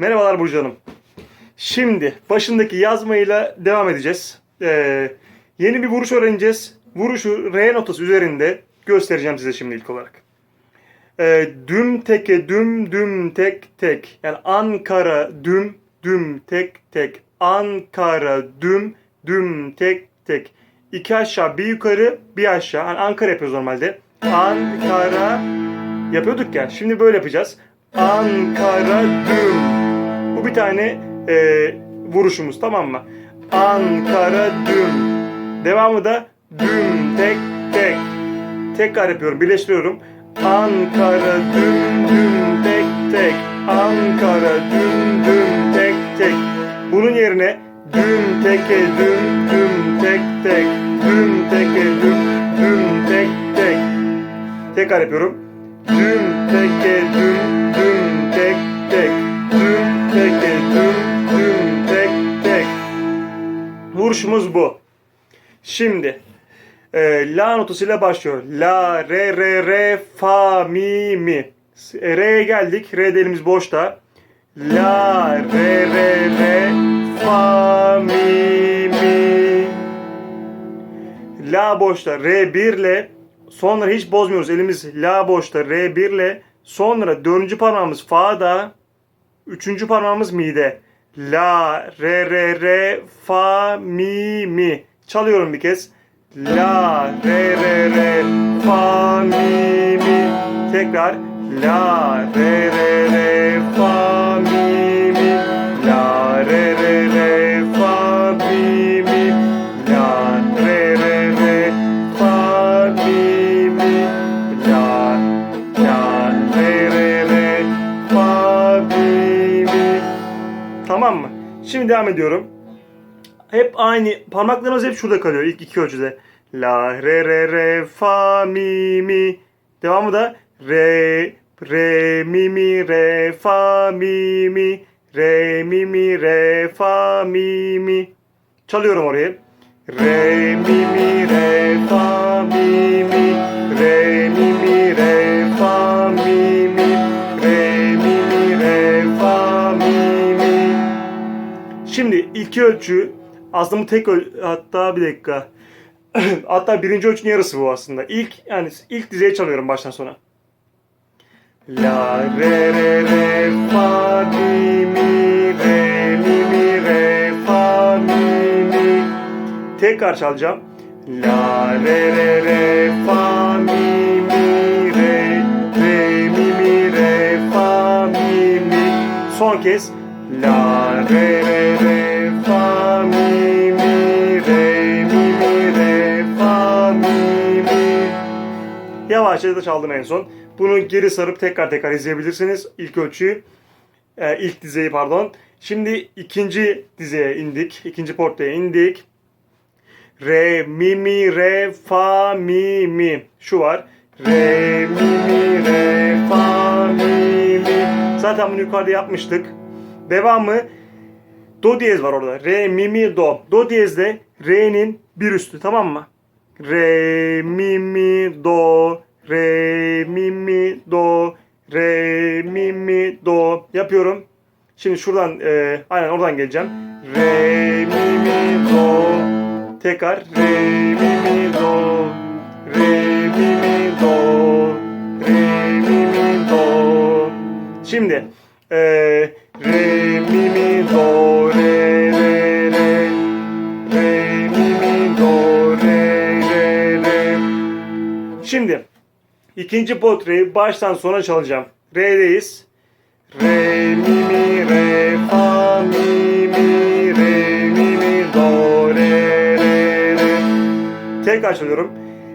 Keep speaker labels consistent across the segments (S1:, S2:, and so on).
S1: Merhabalar Burcu Hanım. Şimdi başındaki yazmayla devam edeceğiz. Ee, yeni bir vuruş öğreneceğiz. Vuruşu R notası üzerinde göstereceğim size şimdi ilk olarak. Ee, düm teke düm düm tek tek. Yani Ankara düm düm tek tek. Ankara düm düm tek tek. İki aşağı bir yukarı bir aşağı. Yani Ankara yapıyoruz normalde. Ankara yapıyorduk ya. Şimdi böyle yapacağız. Ankara düm. Bu bir tane e, vuruşumuz tamam mı? Ankara düm. Devamı da düm tek tek. Tekrar yapıyorum, birleştiriyorum. Ankara düm düm tek tek. Ankara düm düm tek tek. Bunun yerine düm teke düm düm tek tek. Düm teke düm düm tek tek. Tekrar yapıyorum. Düm teke düm Vuruşumuz bu. Şimdi e, la notasıyla başlıyor. La, re, re, re, fa, mi, mi. E, Re'ye geldik. Re elimiz boşta. La, re, re, re, fa, mi, mi. La boşta R1 ile sonra hiç bozmuyoruz. Elimiz La boşta R1 ile sonra dördüncü parmağımız Fa'da üçüncü parmağımız Mi'de. La, Re, Re, Re, Fa, Mi, Mi. Çalıyorum bir kez. La, Re, Re, Re, Fa, Mi, Mi. Tekrar. La, Re, Re, Re, Fa, Şimdi devam ediyorum. Hep aynı parmaklarımız hep şurada kalıyor ilk iki ölçüde. La re re re fa mi mi. Devamı da re re mi mi re fa mi mi re mi mi re fa mi mi. Çalıyorum orayı. Re mi mi re fa mi mi re Şimdi iki ölçü aslında bu tek öl hatta bir dakika. hatta birinci ölçünün yarısı bu aslında. İlk yani ilk dizeyi çalıyorum baştan sona. La re re re fa mi mi re mi mi re fa mi mi. Tekrar çalacağım. La re re re fa mi mi re re mi mi re fa mi mi. Son kez. La re re Yavaşça da çaldım en son. Bunu geri sarıp tekrar tekrar izleyebilirsiniz. İlk ölçüyü, e, ilk dizeyi pardon. Şimdi ikinci dizeye indik. ikinci portaya indik. Re, mi, mi, re, fa, mi, mi. Şu var. Re, mi, mi, re, fa, mi, mi. Zaten bunu yukarıda yapmıştık. Devamı do diyez var orada. Re, mi, mi, do. Do diyezde re'nin bir üstü tamam mı? Re, mi, mi, do. Re, mi, mi, do. Re, mi, mi, do. Yapıyorum. Şimdi şuradan e, aynen oradan geleceğim. Re, mi, mi, do. Tekrar re mi mi do re mi mi do re mi mi do Şimdi e, ikinci potreyi baştan sona çalacağım. Re'deyiz. Re mi mi re fa mi mi re mi mi do re re re. Tekrar çalıyorum.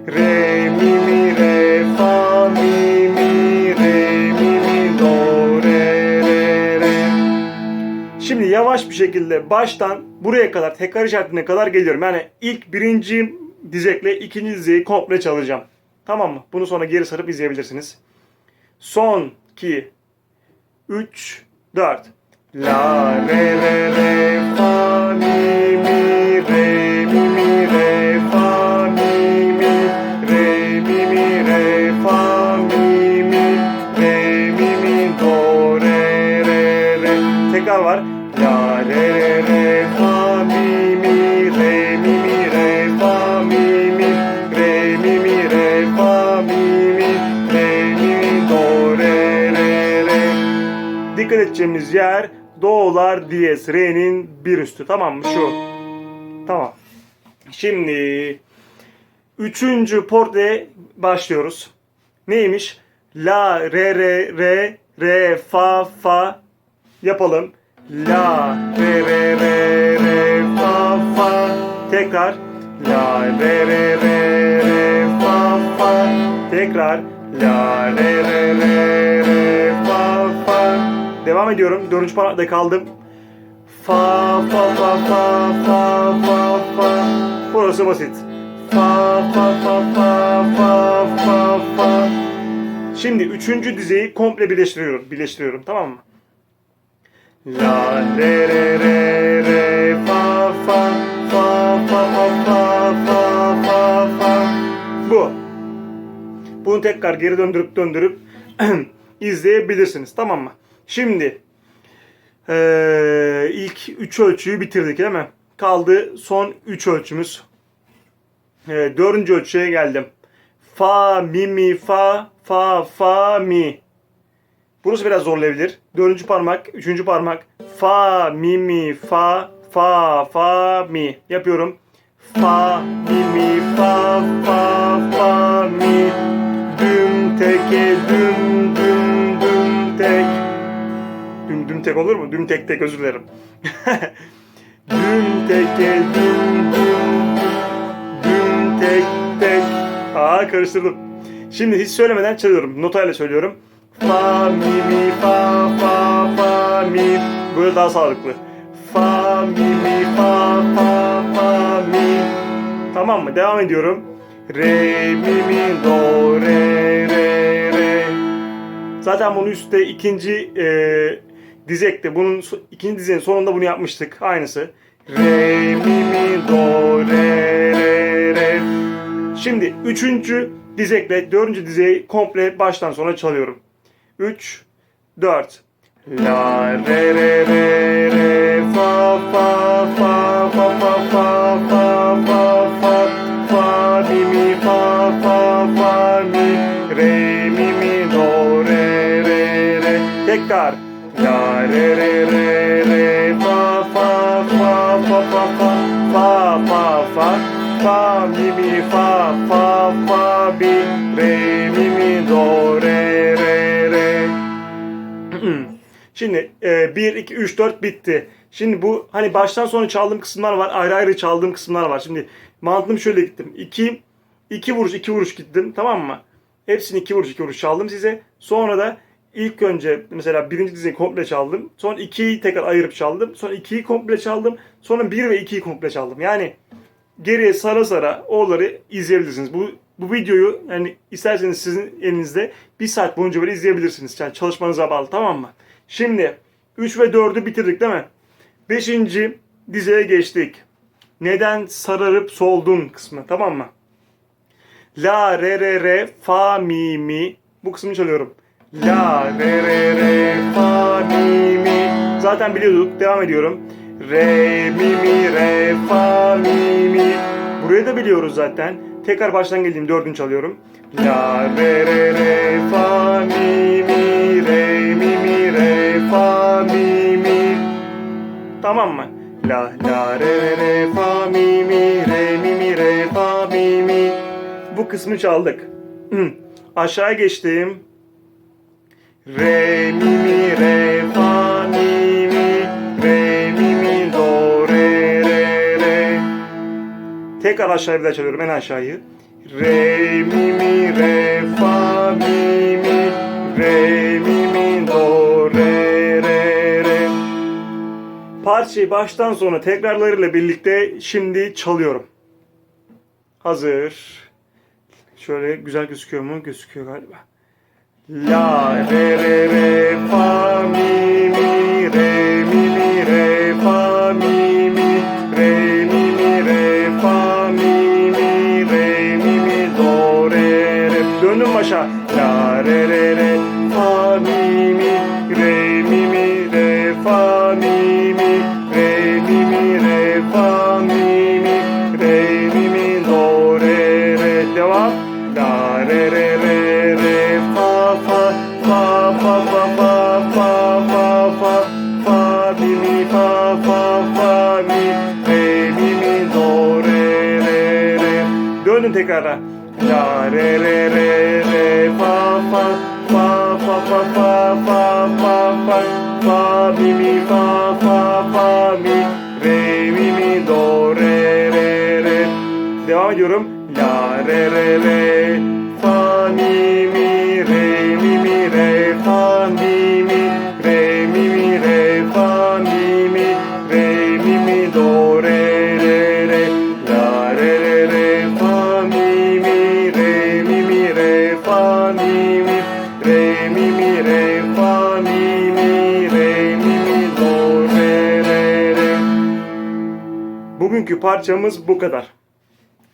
S1: Re mi mi re fa mi mi re mi mi do re re re. Şimdi yavaş bir şekilde baştan buraya kadar tekrar işaretine kadar geliyorum. Yani ilk birinci dizekle ikinci dizeyi komple çalacağım. Tamam mı? Bunu sonra geri sarıp izleyebilirsiniz. Son 2 3 4 La re re re fa mi mi re mi mi re fa mi mi re mi mi re fa mi mi re mi mi do re re re tekrar var. La re re Dikkat edeceğimiz yer do'lar diyez re'nin bir üstü tamam mı şu? Tamam. Şimdi üçüncü portre başlıyoruz. Neymiş? La, re, re, re, re, fa, fa. Yapalım. La, re, re, re, re, fa, fa. Tekrar. La, re, re, re, re, fa, fa. Tekrar. La, re, re, re, re, fa, fa. Devam ediyorum. Dördüncü parmakta kaldım. Fa, fa, fa, fa, fa, fa, fa. Burası basit. Fa, fa, fa, fa, fa, fa, fa. Şimdi üçüncü dizeyi komple birleştiriyorum. Birleştiriyorum tamam mı? La, re, re, re, re, fa, fa, fa, fa, fa, fa, fa, fa, fa. Bu. Bunu tekrar geri döndürüp döndürüp izleyebilirsiniz. Tamam mı? Şimdi ee, ilk 3 ölçüyü bitirdik değil mi? Kaldı son 3 ölçümüz. Ee, dördüncü ölçüye geldim. Fa, mi, mi, fa, fa, fa, mi. Burası biraz zorlayabilir. Dördüncü parmak, üçüncü parmak. Fa, mi, mi, fa, fa, fa, mi. Yapıyorum. Fa, mi, mi, fa, fa, fa, mi. Düm teke, düm, düm, düm tek. Düm, düm tek olur mu? Düm tek tek özür dilerim. düm düm, düm, düm tek tek. Aa karıştırdım. Şimdi hiç söylemeden çalıyorum. Notayla söylüyorum. Fa mi mi fa fa fa mi. Böyle daha sağlıklı. Fa mi mi fa fa fa mi. Tamam mı? Devam ediyorum. Re mi mi do re re re. Zaten bunu üstte ikinci e, dizekte bunun ikinci dizenin sonunda bunu yapmıştık. Aynısı. Re mi mi do re re re. Şimdi üçüncü dizekle dördüncü dizeyi komple baştan sona çalıyorum. 3 4 La re re re re fa fa fa fa fa fa fa fa fa fa mi mi fa fa fa mi re mi mi do re re re tekrar Şimdi e, 1, 2, 3, 4 bitti. Şimdi bu hani baştan sona çaldığım kısımlar var. Ayrı ayrı çaldığım kısımlar var. Şimdi mantığım şöyle gittim. 2, 2 vuruş 2 vuruş gittim. Tamam mı? Hepsini 2 vuruş 2 vuruş çaldım size. Sonra da ilk önce mesela birinci dizeyi komple çaldım. Sonra 2'yi tekrar ayırıp çaldım. Sonra 2'yi komple çaldım. Sonra 1 ve 2'yi komple çaldım. Yani geriye sara sara oraları izleyebilirsiniz. Bu bu videoyu yani isterseniz sizin elinizde bir saat boyunca böyle izleyebilirsiniz. Yani çalışmanıza bağlı tamam mı? Şimdi 3 ve 4'ü bitirdik değil mi? 5. dizeye geçtik. Neden sararıp soldun kısmı tamam mı? La re re re fa mi mi bu kısmı çalıyorum. La re re re fa mi mi zaten biliyorduk devam ediyorum. Re mi mi re fa mi mi burayı da biliyoruz zaten. Tekrar baştan geldiğim dördünü çalıyorum. La re re re fa mi mi re mi mi re fa mi mi Tamam mı? La la re re fa mi mi re mi mi re fa mi mi Bu kısmı çaldık. Hı. Aşağı geçtim. Re mi mi Tekrar aşağıya bir daha çalıyorum en aşağıyı. Re mi mi re fa mi mi re mi mi do re re re Parçayı baştan sona tekrarlarıyla birlikte şimdi çalıyorum. Hazır. Şöyle güzel gözüküyor mu? Gözüküyor galiba. La re re re fa mi re re re mi mi fa fa fa mi re mi mi do re re re. Devam ediyorum. La re re re Bugünkü parçamız bu kadar.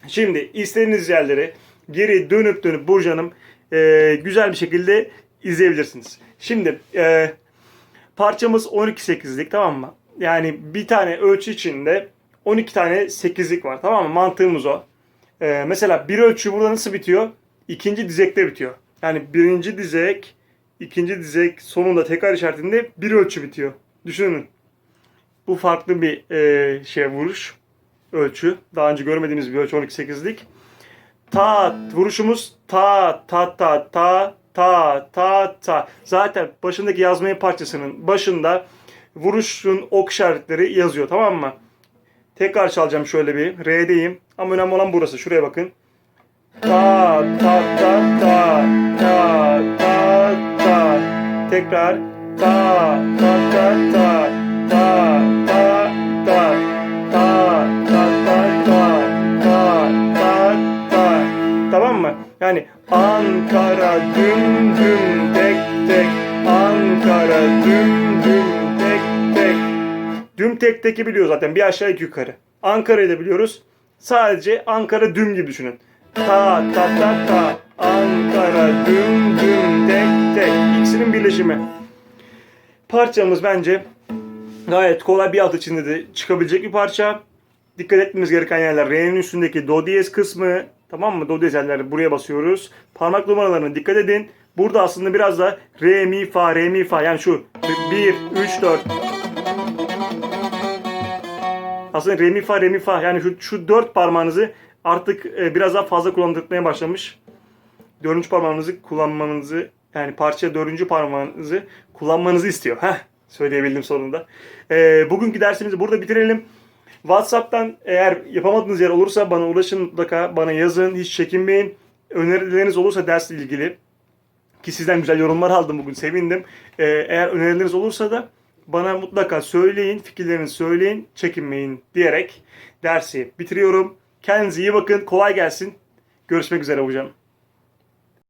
S1: Şimdi istediğiniz yerleri geri dönüp dönüp Burcu Hanım e, güzel bir şekilde izleyebilirsiniz. Şimdi e, parçamız 12-8'lik tamam mı? Yani bir tane ölçü içinde 12 tane 8'lik var tamam mı? Mantığımız o. E, mesela bir ölçü burada nasıl bitiyor? İkinci dizekte bitiyor. Yani birinci dizek, ikinci dizek sonunda tekrar işaretinde bir ölçü bitiyor. Düşünün. Bu farklı bir e, şey vuruş ölçü. Daha önce görmediğimiz bir ölçü 12-8'lik. Ta vuruşumuz ta ta ta ta ta ta ta. Zaten başındaki yazmayı parçasının başında vuruşun ok işaretleri yazıyor tamam mı? Tekrar çalacağım şöyle bir. Re'deyim. Ama önemli olan burası. Şuraya bakın. Ta ta ta ta ta ta ta. Tekrar ta ta ta ta Yani Ankara düm düm tek tek Ankara düm düm tek tek Düm tek teki biliyor zaten bir aşağı iki yukarı. Ankara'yı da biliyoruz. Sadece Ankara düm gibi düşünün. Ta ta ta ta Ankara düm düm tek tek İkisinin birleşimi. Parçamız bence gayet kolay bir alt içinde de çıkabilecek bir parça. Dikkat etmemiz gereken yerler Re'nin üstündeki do diyez kısmı. Tamam mı? Do diyez yerleri buraya basıyoruz. Parmak numaralarına dikkat edin. Burada aslında biraz da re mi fa re mi fa yani şu 1 3 4 aslında re mi fa re mi fa yani şu şu dört parmağınızı artık e, biraz daha fazla kullandırmaya başlamış. Dördüncü parmağınızı kullanmanızı yani parça dördüncü parmağınızı kullanmanızı istiyor. Heh, söyleyebildim sonunda. E, bugünkü dersimizi burada bitirelim. WhatsApp'tan eğer yapamadığınız yer olursa bana ulaşın mutlaka bana yazın hiç çekinmeyin. Önerileriniz olursa dersle ilgili ki sizden güzel yorumlar aldım bugün sevindim. Ee, eğer önerileriniz olursa da bana mutlaka söyleyin, fikirlerinizi söyleyin, çekinmeyin diyerek dersi bitiriyorum. Kendinize iyi bakın, kolay gelsin. Görüşmek üzere hocam.